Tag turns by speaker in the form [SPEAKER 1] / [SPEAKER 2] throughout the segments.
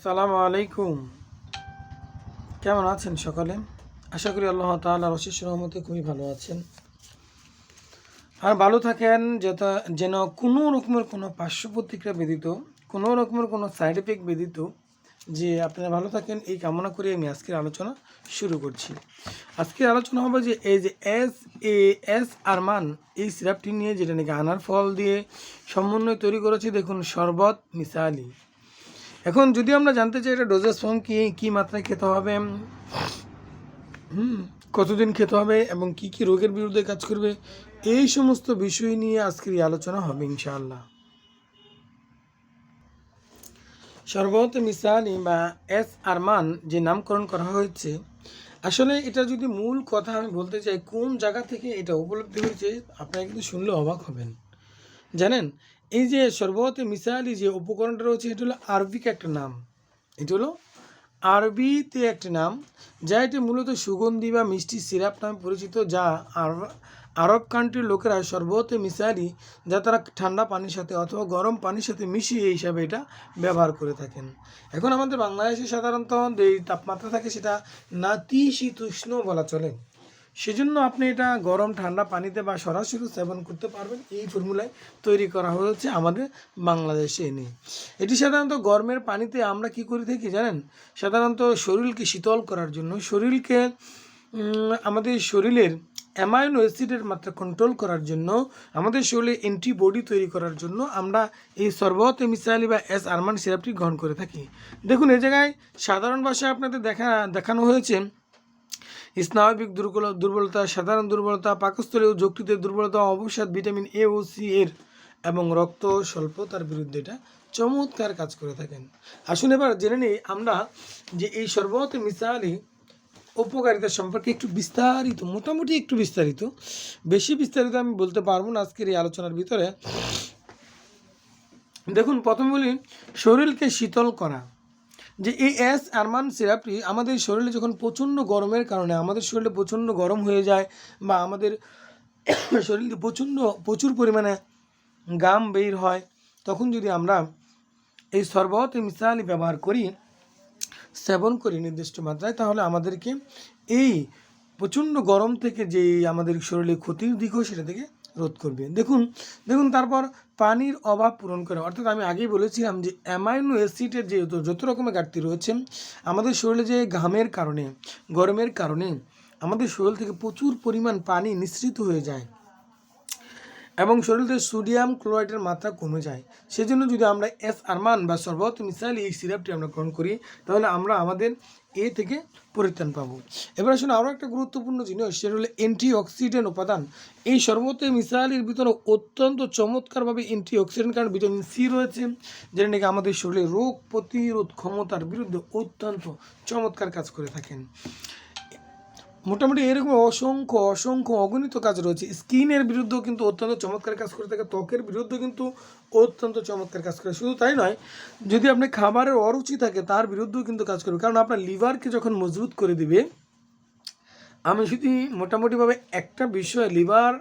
[SPEAKER 1] আসসালামু আলাইকুম। কেমন আছেন সকলে? আশা করি আল্লাহ তাআলার অশেষ রহমতে খুবই ভালো আছেন। আর ভালো থাকেন যেটা যেন কোনো রকমের কোনো পার্শ্ব প্রতিক্রিয়া ব্যতীত, কোনো রকমের কোনো সাইড এফেক্ট ব্যতীত যে আপনারা ভালো থাকেন, এই কামনা করে আমি আজকের আলোচনা শুরু করছি। আজকের আলোচনা হবে যে এই যে এস এ এস আরমান এই সিরাপটি নিয়ে যেটা নাকি আনার ফল দিয়ে সমন্বয় তৈরি করেছি, দেখুন শরবত মিসালি। এখন যদি আমরা জানতে চাই এটা ডোজেস ফর্ম কি, কী মাত্রায় খেতে হবে কতদিন খেতে হবে এবং কি কি রোগের বিরুদ্ধে কাজ করবে, এই সমস্ত বিষয় নিয়ে আজকের এই আলোচনা হবে ইনশাআল্লাহ। শরবত মিসালি বা এস আরমান যে নামকরণ করা হয়েছে, আসলে এটা যদি মূল কথা আমি বলতে চাই, কোন জায়গা থেকে এটা উপলব্ধি হয়েছে, আপনারা কিন্তু শুনলে অবাক হবেন। জানেন এই যে সর্বতে মিসালি যে উপকরণটা রয়েছে, এটা হলো আরবিক একটা নাম। এটা হলো আরবিতে একটি নাম, যা এটি মূলত সুগন্ধি বা মিষ্টি সিরাপ নামে পরিচিত, যা আরব কান্ট্রির লোকেরা সর্বতে মিসালি যা তারা ঠান্ডা পানির সাথে অথবা গরম পানির সাথে মিশিয়ে এই হিসাবে এটা ব্যবহার করে থাকেন। এখন আমাদের বাংলাদেশে সাধারণত এই তাপমাত্রা থাকে সেটা নাতিশীতোষ্ণ বলা চলে। সেজন্য আপনি এটা গরম, ঠান্ডা পানিতে বা সরাসরি সেবন করতে পারবেন। এই ফর্মুলায় তৈরি করা হয়েছে আমাদের বাংলাদেশে এনে। এটি সাধারণত গরমের পানিতে আমরা কি করে থাকি জানেন? সাধারণত শরীরকে শীতল করার জন্য শরীরকে আমাদের শরীরের অ্যামাইনো অ্যাসিডের মাত্রা কন্ট্রোল করার জন্য, আমাদের শরীরে অ্যান্টিবডি তৈরি করার জন্য আমরা এই সর্বত মিসাইলি বা এস আরমান সিরাপটি গ্রহণ করে থাকি। দেখুন, এ জায়গায় সাধারণ ভাষায় আপনাদের দেখা, দেখানো হয়েছে স্নায়বিক দুর্বল দুর্বলতা, সাধারণ দুর্বলতা পাকস্থলীয় যকৃতের দুর্বলতা, অবসাদ ভিটামিন এ ও সি এর, এবং রক্ত স্বল্পতার বিরুদ্ধে এটা চমৎকার কাজ করে থাকেন। আসুন এবার জেনে নিই আমরা যে এই শরবত মিসালি উপকারিতা সম্পর্কে একটু বিস্তারিত, মোটামুটি একটু বিস্তারিত। বেশি বিস্তারিত আমি বলতে পারব না আজকের এই আলোচনার ভিতরে। দেখুন, প্রথমে বলি, শরীরকে শীতল করা। যে এই এস আরমান সিরাপটি আমাদের শরীরে যখন প্রচণ্ড গরমের কারণে, আমাদের শরীরে প্রচণ্ড গরম হয়ে যায় বা আমাদের শরীরে প্রচণ্ড, প্রচুর পরিমাণে গাম বের হয়, তখন যদি আমরা এই শরবত মিসালি ব্যবহার করি, সেবন করি নির্দিষ্ট মাত্রায়, তাহলে আমাদেরকে এই প্রচণ্ড গরম থেকে যে আমাদের শরীরে ক্ষতির দিকও সেটা থেকে রোধ করবে দেখুন দেখুন তারপর পানির অভাব পূরণ করে। অর্থাৎ আমি আগেই বলেছিলাম যে অ্যামাইনো অ্যাসিডের যে যত- রকমের ঘাটতি রয়েছে, আমাদের শরীরে যে ঘামের কারণে, গরমের কারণে, আমাদের শরীর থেকে প্রচুর পরিমাণ পানি নিঃসৃত হয়ে যায় এবং শরীরে সোডিয়াম ক্লোরাইডের মাত্রা কমে যায়। সেজন্য যদি আমরা এস আরমান বা সর্বত মিসাইল এই সিরাপটি আমরা গ্রহণ করি, তাহলে আমরা আমাদের এ থেকে পরিত্রাণ পাবো। এবার আসলে আরও একটা গুরুত্বপূর্ণ জিনিস, সেটা হলো অ্যান্টি অক্সিডেন্ট উপাদান। এই সর্বতে মিসাইলের ভিতরে অত্যন্ত চমৎকারভাবে অ্যান্টিঅক্সিডেন্ট কারণ ভিটামিন সি রয়েছে, যেটা নাকি আমাদের শরীরে রোগ প্রতিরোধ ক্ষমতার বিরুদ্ধে অত্যন্ত চমৎকার কাজ করে থাকেন। মোটামুটি এরকম অসংখ্য অসংখ্য অগণিত কাজ রয়েছে। স্কিনের বিরুদ্ধেও কিন্তু অত্যন্ত চমৎকার কাজ করে থাকে, ত্বকের বিরুদ্ধেও কিন্তু অত্যন্ত চমৎকার কাজ করে। শুধু তাই নয়, যদি আপনি খাবারের অরুচি থাকে, তার বিরুদ্ধেও কিন্তু কাজ করবে। কারণ আপনার লিভারকে যখন মজবুত করে দিবে, আমি যদি মোটামুটিভাবে একটা বিষয় লিভার,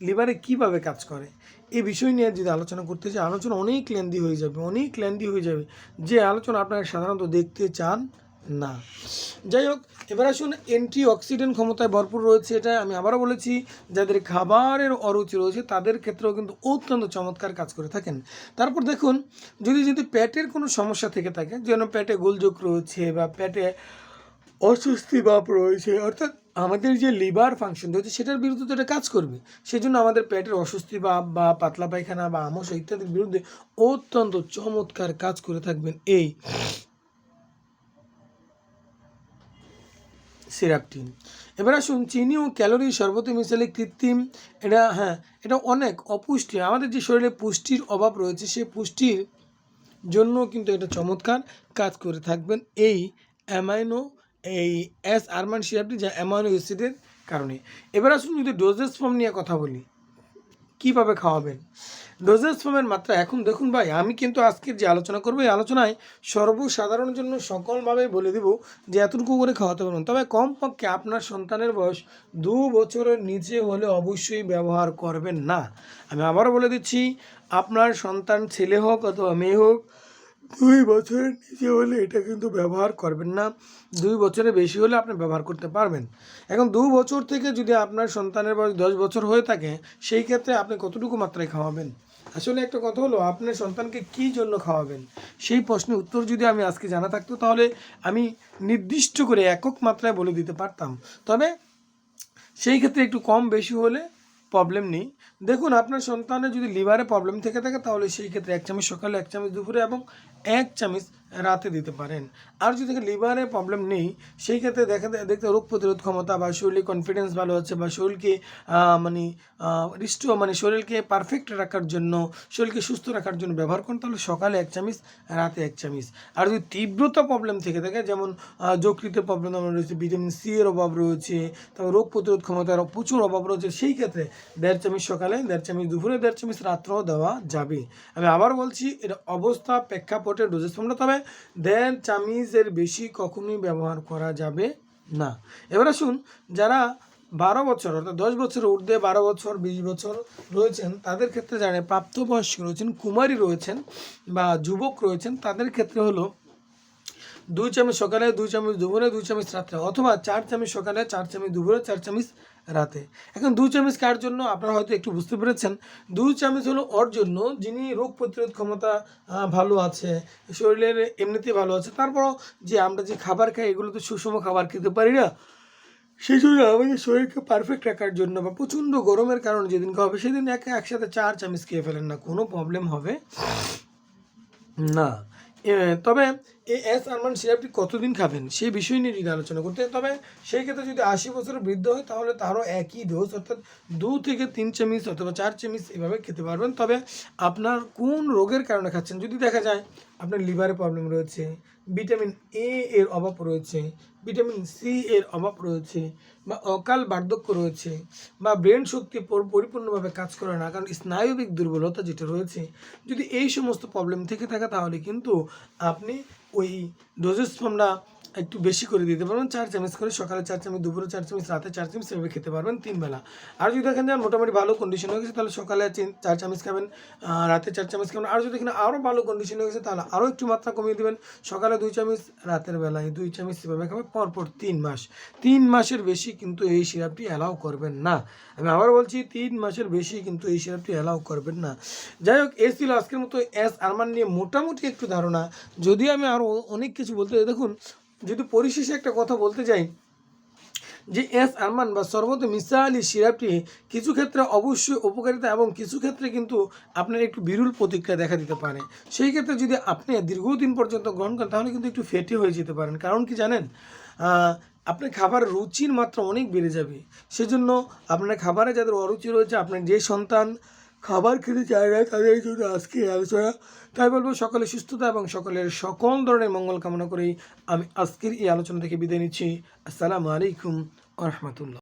[SPEAKER 1] লিভারে কীভাবে কাজ করে এই বিষয় নিয়ে যদি আলোচনা করতে চাই, আলোচনা অনেক লেন্দি হয়ে যাবে, অনেক লেন্দি হয়ে যাবে। যে আলোচনা আপনারা সাধারণত দেখতে চান না। যাই হোক, এবার আসুন অ্যান্টি অক্সিডেন্ট ক্ষমতায় ভরপুর রয়েছে এটা আমি আবারও বলেছি, যাদের খাবারের অরুচি রয়েছে তাদের ক্ষেত্রেও কিন্তু অত্যন্ত চমৎকার কাজ করে থাকেন। তারপর দেখুন, যদি যদি পেটের কোনো সমস্যা থেকে থাকে, যেন পেটে গোলযোগ রয়েছে বা পেটে অস্বস্তি ভাব রয়েছে, অর্থাৎ আমাদের যে লিভার ফাংশন রয়েছে সেটার বিরুদ্ধে তো এটা কাজ করবে। সেই জন্য আমাদের পেটের অস্বস্তি ভাব বা পাতলা পায়খানা বা আমসা ইত্যাদির বিরুদ্ধে অত্যন্ত চমৎকার কাজ করে থাকবেন এই সিরাপটি এবার আসুন, চিনি ও ক্যালোরি সর্বতে মিশালে কৃত্রিম। এটা হ্যাঁ এটা অনেক অপুষ্টি। আমাদের যে শরীরে পুষ্টির অভাব রয়েছে সেই পুষ্টির জন্য কিন্তু এটা চমৎকার কাজ করে থাকবেন এই অ্যামাইনো, এই অ্যাস আরমান সিরাপটি, যা অ্যামাইনো অ্যাসিডের কারণে। এবার আসুন, যদি ডোজেস ফর্ম নিয়ে কথা বলি। কীভাবে খাওয়াবেন? ডোজেস ফর্মের মাত্রা। এখন দেখুন ভাই, আমি কিন্তু আজকের যে আলোচনা করব, এই আলোচনায় সর্বসাধারণের জন্য সকলভাবে বলে দিব যে এতটুকু করে খাওয়াতে পারবেন। তবে কমপক্ষে আপনার সন্তানের বয়স দু বছরের নিচে হলে অবশ্যই ব্যবহার করবেন না। আমি আবারও বলে দিচ্ছি, আপনার সন্তান ছেলে হোক অথবা মেয়ে হোক দুই বছরের নিচে হলে এটা কিন্তু ব্যবহার করবেন না। দুই বছরের বেশি হলে আপনি ব্যবহার করতে পারবেন। এখন দু বছর থেকে যদি আপনার সন্তানের বয়স দশ বছর হয়ে থাকে, সেই ক্ষেত্রে আপনি কতটুকু মাত্রায় খাওয়াবেন? আসলে একটা কথা হলো, আপনার সন্তানকে কী জন্য খাওয়াবেন? সেই প্রশ্নের উত্তর যদি আমি আজকে জানা থাকতো, তাহলে আমি নির্দিষ্ট করে একক মাত্রায় বলে দিতে পারতাম। তবে সেই ক্ষেত্রে একটু কম বেশি হলে প্রবলেম নেই। দেখুন, আপনার সন্তানের যদি লিভারে প্রবলেম থেকে থাকে, তাহলে সেই ক্ষেত্রে এক চামচ সকালে, এক চামচ দুপুরে এবং এক চামচ রাতে দিতে পারেন। আর যদি লিভারে প্রবলেম নেই, সেই ক্ষেত্রে দেখা দেখতে রোগ প্রতিরোধ ক্ষমতা বা শরীরে কনফিডেন্স ভালো আছে বা শরীরকে মানে হৃষ্ট মানে শরীরকে পারফেক্ট রাখার জন্য, শরীরকে সুস্থ রাখার জন্য ব্যবহার করুন, তাহলে সকালে এক চামচ, রাতে এক চামচ। আর যদি তীব্রতা প্রবলেম থেকে থাকে, যেমন যকৃতের প্রবলেম রয়েছে ভিটামিন সি এর অভাব রয়েছে, তারপর রোগ প্রতিরোধ ক্ষমতার প্রচুর অভাব রয়েছে, সেই ক্ষেত্রে দেড় চামচ সকালে, দেড় চামচ দুপুরে, দেড় চামচ রাত্রেও দেওয়া যাবে। আমি আবার বলছি, এটা অবস্থা প্রেক্ষাপটে ডোজেস ফর্মটা তবে দেড় চামিজের বেশি কখনোই ব্যবহার করা যাবে না। এবারে শুন যারা বারো বছর, অর্থাৎ দশ বছর ঊর্ধ্বে বারো বছর, বিশ বছর রয়েছেন, তাদের ক্ষেত্রে যারা প্রাপ্তবয়স্ক রয়েছেন, কুমারী রয়েছেন বা যুবক রয়েছেন, তাদের ক্ষেত্রে হলো দুই চামচ সকালে, দুই চামচ দুপুরে, দুই চামচ রাত্রে অথবা চার চামচ সকালে, চার চামচ দুপুরে, চার চামচ রাতে। এখন দুই চামচ কার জন্য? আপনারা হয়তো একটু বুঝতে পেরেছেন। দুই চামচ হলো ওর জন্য, যিনি রোগ প্রতিরোধ ক্ষমতা ভালো আছে, শরীরের এমনিতেই ভালো আছে, তারপরও যে আমরা যে খাবার খাই, এগুলো তো সুষম খাবার খেতে পারি না। সেই জন্য আমাদের শরীরকে পারফেক্ট রাখার জন্য বা প্রচণ্ড গরমের কারণে যেদিন হবে, সেদিন এক একসাথে চার চামচ খেয়ে ফেলেন না, কোনো প্রবলেম হবে না। তবে এই এস আরমান সিরাপটি কতদিন খাবেন? সেই বিষয় নিয়ে যদি আলোচনা করতে তবে সেই ক্ষেত্রে যদি আশি বছরের বৃদ্ধ হয়, তাহলে তারও একই ডোজ অর্থাৎ দু থেকে তিন চামিচ অথবা চার চামিচ এভাবে খেতে পারবেন। তবে আপনার কোন রোগের কারণে খাচ্ছেন? যদি দেখা যায় আপনার লিভারে প্রবলেম রয়েছে, ভিটামিন এ এর অভাব রয়েছে, ভিটামিন সি এর অভাব রয়েছে, বা অকাল বার্ধক্য রয়েছে, বা ব্রেন শক্তি পরিপূর্ণভাবে কাজ করে না, কারণ স্নায়বিক দুর্বলতা যেটা রয়েছে, যদি এই সমস্ত প্রবলেম থেকে থাকে, তাহলে কিন্তু আপনি ওই ডোজেস ফর্মটা একটু বেশি করে দিতে পারবেন, চার চামচ করে সকালে চার চামচ, দুপুরে চার চামচ, রাতে চার চামচ এভাবে খেতে পারবেন তিন বেলা। আর যদি দেখেন যে মোটামুটি ভালো কন্ডিশন হয়ে গেছে, তাহলে সকালে চার চামচ খাবেন রাতে চার চামচ খাবেন। আর যদি এখানে আরও ভালো কন্ডিশন হয়ে গেছে, তাহলে আরও একটু মাত্রা কমিয়ে দেবেন। সকালে দুই চামচ, রাতের বেলায় দুই চামচ সেভাবে খাবেন, পরপর তিন মাস। তিন মাসের বেশি কিন্তু এই সিরাপটি অ্যালাউ করবেন না। আমি আবার বলছি, তিন মাসের বেশি কিন্তু এই সিরাপটি অ্যালাউ করবেন না। যাই হোক এ ছিল আজকের মতো এস আরমান নিয়ে মোটামুটি একটু ধারণা। যদি আমি আরও অনেক কিছু বলতে দেখুন যদি পরিশেষে একটা কথা বলতে চাই যে এস আরমান বা সর্বত মিসালি সিরাপটি কিছু ক্ষেত্রে অবশ্যই উপকারিতা এবং কিছু ক্ষেত্রে কিন্তু আপনার একটু বিরল প্রতিক্রিয়া দেখা দিতে পারে। সেই ক্ষেত্রে যদি আপনি দীর্ঘদিন পর্যন্ত গ্রহণ করেন, তাহলে কিন্তু একটু ফেটে হয়ে যেতে পারেন। কারণ কি জানেন? আপনার খাবার রুচির মাত্রা অনেক বেড়ে যাবে। সেজন্য আপনার খাবারে যাদের অরুচি রয়েছে, আপনার যে সন্তান খাবার খেতে চায় না, তাদের জন্য আজকে আলোচনা। তাই বলব সকলে সুস্থতা এবং সকলের সকল ধরনের মঙ্গল কামনা করেই আমি আজকের এই আলোচনা থেকে বিদায় নিচ্ছি। আসসালামু আলাইকুম রহমতুল্লাহ।